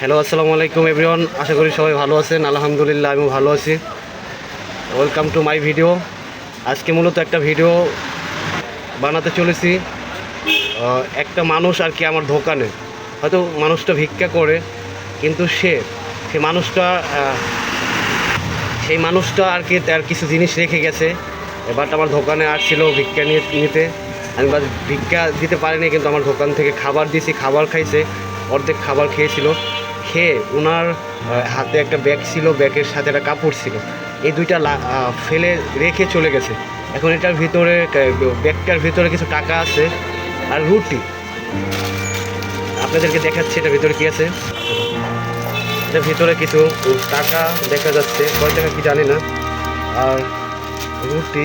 Hello আসসালামু আলাইকুম everyone আশা করি সবাই ভালো আছেন। আলহামদুলিল্লাহ, আমিও ভালো আছি। ওয়েলকাম টু মাই ভিডিও আজকে মূলত একটা ভিডিও বানাতে চলেছি। একটা মানুষ আর কি আমার দোকানে। হয়তো মানুষটা ভিক্ষা করে, কিন্তু সে সে মানুষটা সেই মানুষটা আর কি তার কিছু জিনিস রেখে গেছে। এবার আমার দোকানে আসছিল ভিক্ষা নিয়ে, নিতে। আমি ভিক্ষা দিতে পারিনি, কিন্তু আমার দোকান থেকে খাবার দিয়েছি, খাবার খাইছে। অর্ধেক খাবার খেয়েছিল। খেয়ে ওনার হাতে একটা ব্যাগ ছিল, ব্যাগের সাথে একটা কাপড় ছিল। এই দুইটা ফেলে রেখে চলে গেছে। এখন এটার ভিতরে ব্যাগটার ভিতরে কিছু টাকা আছে আর রুটি। আপনাদেরকে দেখাচ্ছি এটার ভিতরে কি আছে। এটার ভিতরে কিছু টাকা দেখা যাচ্ছে, কয় টাকা কি জানি না। আর রুটি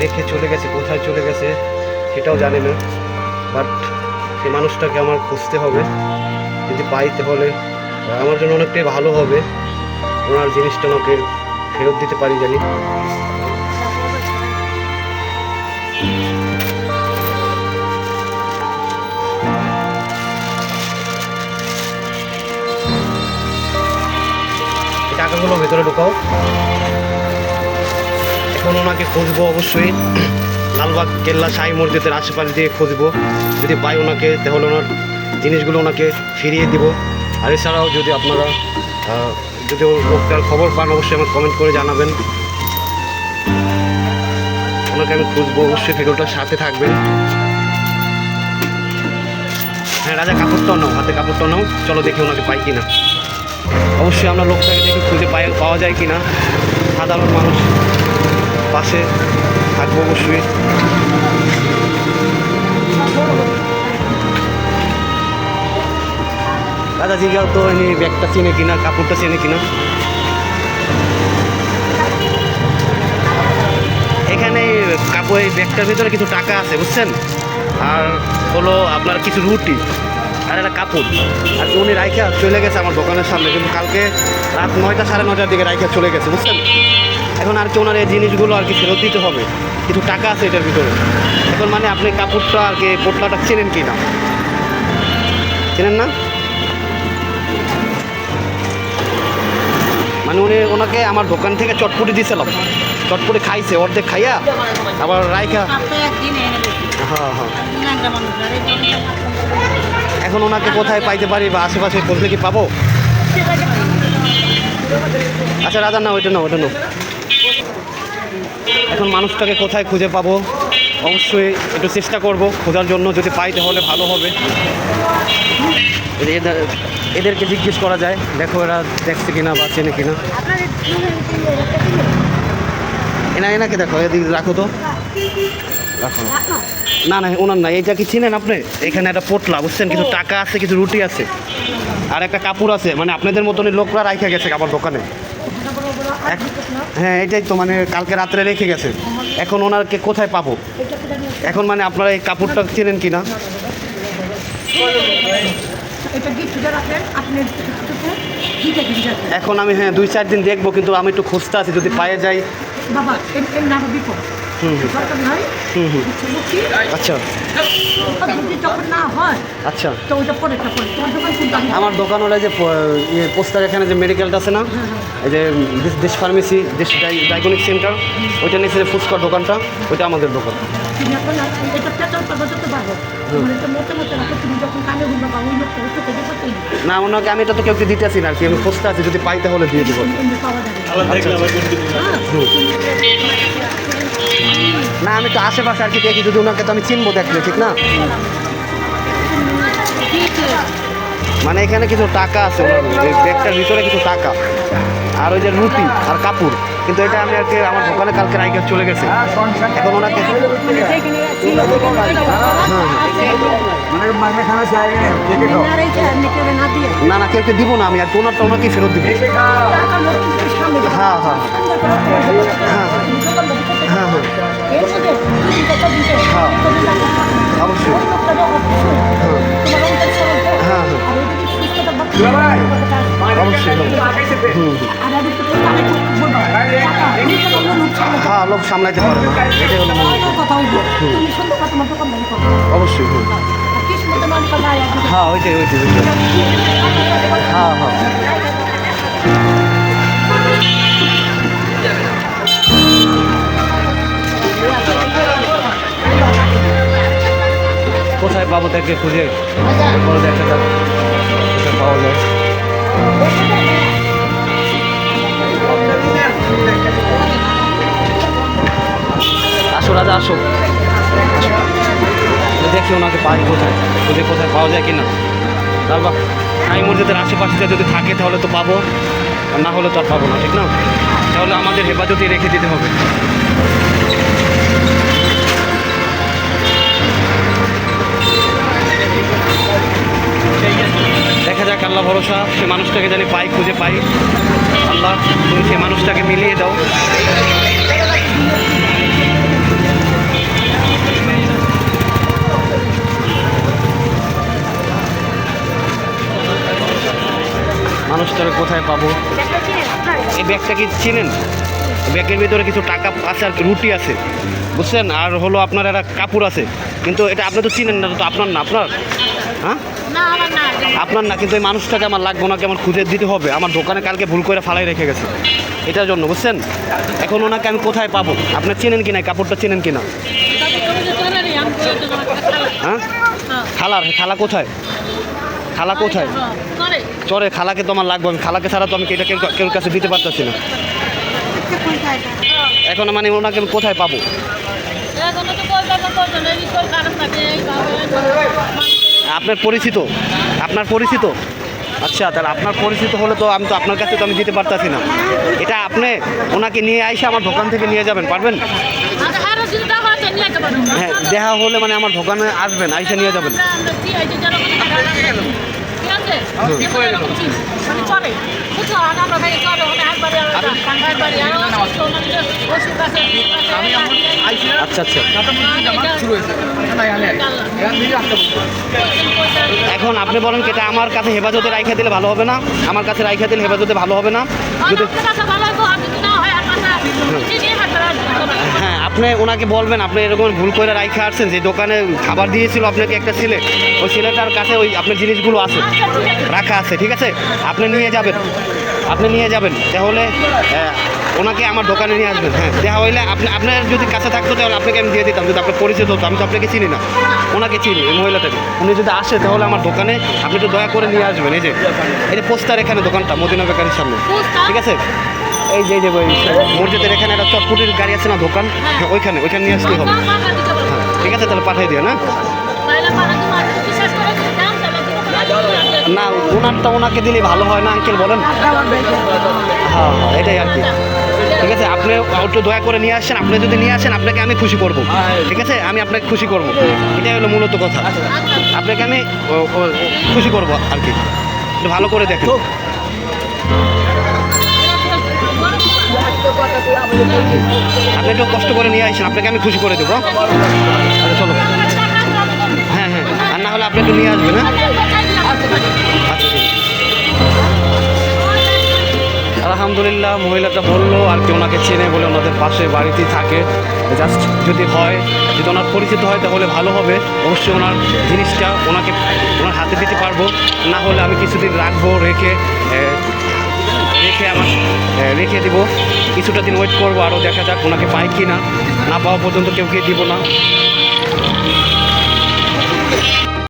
রেখে চলে গেছে, কোথায় চলে গেছে সেটাও জানি না। বাট সেই মানুষটাকে আমার খুঁজতে হবে। যদি পাইতে হলে আহ, আমার জন্য অনেকটাই ভালো হবে। ওনার জিনিসটা আমাকে ফেরত দিতে পারি জানি। টাকাগুলো ভেতরে ঢোকাও। এখন ওনাকে খুঁজবো অবশ্যই। লালবাগ কেল্লা সাই মসজিদের আশেপাশে দিয়ে খুঁজবো। যদি পাই ওনাকে তাহলে ওনার জিনিসগুলো ওনাকে ফিরিয়ে দিব। আর এছাড়াও যদি আপনারা যদি লোকটার খবর পান, অবশ্যই আমার কমেন্ট করে জানাবেন। ওনাকে আমি খুঁজবো, অবশ্যই ভিডিওটার সাথে থাকবেন। হ্যাঁ রাজা কাপড়টাও নাও, হাতে কাপড়টাও নাও। চলো দেখি ওনাকে পাই কিনা। অবশ্যই আমরা লোকটাকে দেখি খুঁজে পাই, পাওয়া যায় কিনা। সাধারণ মানুষ পাশে থাকব অবশ্যই। দাদা জিজ্ঞাসা তো এনে ব্যাগটা চেনে কিনা, কাপড়টা চেনে কিনা। এখানে কাপড়, এই ব্যাগটার ভিতরে কিছু টাকা আছে, বুঝছেন? আর হলো আপনার কিছু রুটি আর একটা কাপড়। আর উনি রাইখা চলে গেছে আমার দোকানের সামনে, কিন্তু কালকে রাত নয়টা সাড়ে নয়টার দিকে রাইখা চলে গেছে, বুঝছেন? এখন আর কি ওনার এই জিনিসগুলো আর কি ফেরত দিতে হবে। কিছু টাকা আছে এটার ভিতরে। এখন মানে আপনি কাপড়টা আর কি পোটলাটা চেনেন কি না চেনেন না? ওনাকে আমার দোকান থেকে চটপটি দিয়েছিলাম চটপটি খাইছে অর্ধেক খাইয়া আবার রাইখা হ্যাঁ হ্যাঁ। এখন ওনাকে কোথায় পাইতে পারি বা আশেপাশে বলতে কি পাবো? আচ্ছা রাজা না ওইটা না ওইটা না এখন মানুষটাকে কোথায় খুঁজে পাবো? অবশ্যই একটু চেষ্টা করব খোঁজার জন্য, যদি পাই তাহলে ভালো হবে। এদের- এদেরকে জিজ্ঞেস করা যায়, দেখো এরা দেখছে কিনা বা চেনে কিনা। এনা এনাকে দেখো, এদিকে রাখো তো। রাখো না। না ওনার না এইটা কি চিনেন আপনি? এখানে একটা পোটলা, বুঝছেন? কিছু টাকা আছে, কিছু রুটি আছে। আর একটা কাপড় আছে। মানে আপনাদের মতনই লোকরা রাইখা গেছে আমার দোকানে। হ্যাঁ এটাই তো মানে কালকে রাত্রে রেখে গেছে। এখন ওনারকে কোথায় পাবো? এখন মানে আপনারা এই কাপড়টা চেনেন কি না এখন আমি হ্যাঁ দুই চার দিন দেখব কিন্তু আমি একটু খুঁজতে আছি যদি পায়ে যাই বাবা এর এর হুম হুম। হুম হুম আচ্ছা। যখন না হয় আচ্ছা। তো পরে। আমার দোকান হলো যে ইয়ে পোস্টার এখানে যে মেডিকেলটা আছে না এই যে দেশ- ফার্মেসি দেশ ডায়াগনিক সেন্টার ওইটা নিচে যে ফুচকার দোকানটা ওইটা আমাদের দোকান। না- মানে না ওনাকে আমি এটা তো কেউ দিতে দিতেছি না আর কি আমি খুঁজতে আছি যদি পাই তাহলে দিয়ে দেবো। না, আমি তো আশেপাশে আর কি দেখি, যদি ওনাকে তো আমি চিনবো দেখলে, ঠিক না? মানে এখানে কিছু টাকা আছে ব্যাগটার ভিতরে কিছু টাকা। আর ওই যে রুটি আর কাপড়। কিন্তু এটা আমি আর কি আমার দোকানে কালকে রাইকে চলে গেছে। এখন ওনাকে না না কেউ কে দিব না আমি আর ওনারটা ওনাকেই ফেরত দিব। হ্যাঁ হ্যাঁ হ্যাঁ। হ্যাঁ হ্যাঁ। অবশ্যই। হ্যাঁ হ্যাঁ। অবশ্যই হুম। হ্যাঁ লোক সামলাইতে পারবে না। অবশ্যই হ্যাঁ ওইটাই ওইটাই ওইটাই। হ্যাঁ হ্যাঁ। কোথায় পাবো দেখে খুঁজে দেখা যাবে পাওয়া যায়। রাজা, আসো। দেখি ওনাকে পাই কোথায়, খুঁজে কোথায় পাওয়া যায় কিনা। তারপর সাই মসজিদের আশেপাশে যদি থাকে তাহলে তো পাবো, আর না হলে তো আর পাবো না, ঠিক না? তাহলে আমাদের হেফাজতে রেখে দিতে হবে। দেখা যাক, আল্লাহ ভরসা, সে মানুষটাকে জানি পাই, খুঁজে পাই। আল্লাহ, তুমি সে মানুষটাকে মিলিয়ে দাও। কোথায় পাবো? এই ব্যাগটা কি চিনেন? ব্যাগের ভিতরে কিছু টাকা আছে আর কি, রুটি আছে। বুঝছেন? আর হলো আপনার একটা কাপড় আছে। কিন্তু এটা আপনি তো চিনেন না তো আপনার না আপনার? হ্যাঁ? না না আপনার না কিন্তু এই মানুষটাকে আমার লাগবে ওনাকে আমার খুঁজে দিতে হবে? আমার দোকানে কালকে ভুল করে ফালাই রেখে গেছে। এটার জন্য বুঝছেন? এখন ওনাকে আমি কোথায় পাবো? আপনি চেনেন কিনা এই কাপড়টা চেনেন কিনা? হ্যাঁ? খালার খালা কোথায়? খালা কোথায়? চরে। খালাকে তো আমার লাগবে আমি খালাকে ছাড়া তো আমি এটা কেউ কেউ কাছে দিতে পারতেছি না। এখন মানে ওনাকে আমি কোথায় পাবো? আপনার পরিচিত? আপনার পরিচিত? আচ্ছা তাহলে আপনার পরিচিত হলে তো আমি তো আপনার কাছে তো আমি দিতে পারতাছি না। এটা আপনি ওনাকে নিয়ে আইসে আমার দোকান থেকে নিয়ে যাবেন পারবেন? হ্যাঁ দেখা হলে মানে আমার দোকানে আসবেন আইসে নিয়ে যাবেন। আচ্ছা আচ্ছা। এখন আপনি বলেন কি, এটা আমার কাছে হেফাজতে রাইখা দিলে ভালো হবে না? আমার কাছে রাইখা দিলে হেফাজতে ভালো হবে না? যদি হ্যাঁ আপনি ওনাকে বলবেন আপনি এরকম ভুল করে রাইখা আসছেন যে দোকানে খাবার দিয়েছিল আপনাকে একটা ছেলে ওই ছেলেটার কাছে ওই আপনার জিনিসগুলো আছে রাখা আছে ঠিক আছে? আপনি নিয়ে যাবেন আপনি নিয়ে যাবেন তাহলে ওনাকে আমার দোকানে নিয়ে আসবেন হ্যাঁ দেওয়া হইলে আপনি আপনার যদি কাছে থাকতো তাহলে আপনাকে আমি দিয়ে দিতাম যদি আপনার পরিচিত হতো আমি তো আপনাকে চিনি না ওনাকে চিনি এই মহিলাটাকে। উনি যদি আসে তাহলে আমার দোকানে আপনি একটু দয়া করে নিয়ে আসবেন এই যে এই যে পোস্টার এখানে দোকানটা মদিনা বেকারির সামনে ঠিক আছে? এই যে যে মসজিদের এখানে একটা চটপুটির গাড়ি আছে না দোকান? হ্যাঁ। ওইখানে ওইখানে নিয়ে আসলেই হবে। হ্যাঁ ঠিক আছে তাহলে পাঠিয়ে দিও না? না ওনারটা ওনাকে দিলে ভালো হয় না আঙ্কেল বলেন? হ্যাঁ হ্যাঁ এটাই আর কি। ঠিক আছে আপনি একটু দয়া করে নিয়ে আসেন আপনি যদি নিয়ে আসেন আপনাকে আমি খুশি করব। ঠিক আছে আমি আপনাকে খুশি করব। এটাই হলো মূলত কথা। আপনাকে আমি খুশি করব আর কি। একটু ভালো করে দেখেন। আপনি একটু কষ্ট করে নিয়ে আসেন, আপনাকে আমি খুশি করে দেবো। আচ্ছা চলো। হ্যাঁ হ্যাঁ। আর না হলে আপনি একটু নিয়ে আসবেন হ্যাঁ? আচ্ছা আলহামদুলিল্লাহ, মহিলাটা বলল, আর কি ওনাকে চেনে বলে ওনাদের পাশে বাড়িতেই থাকে। জাস্ট যদি হয়, যদি ওনার পরিচিত হয়, তাহলে ভালো হবে। অবশ্যই ওনার জিনিসটা ওনাকে, ওনার হাতে দিতে পারব। না হলে আমি কিছুদিন রাখব, রেখে রেখে আমার রেখে দিব। কিছুটা দিন ওয়েট করব আরও দেখা যাক ওনাকে পাই কি না না পাওয়া পর্যন্ত কেউ কে দিব না।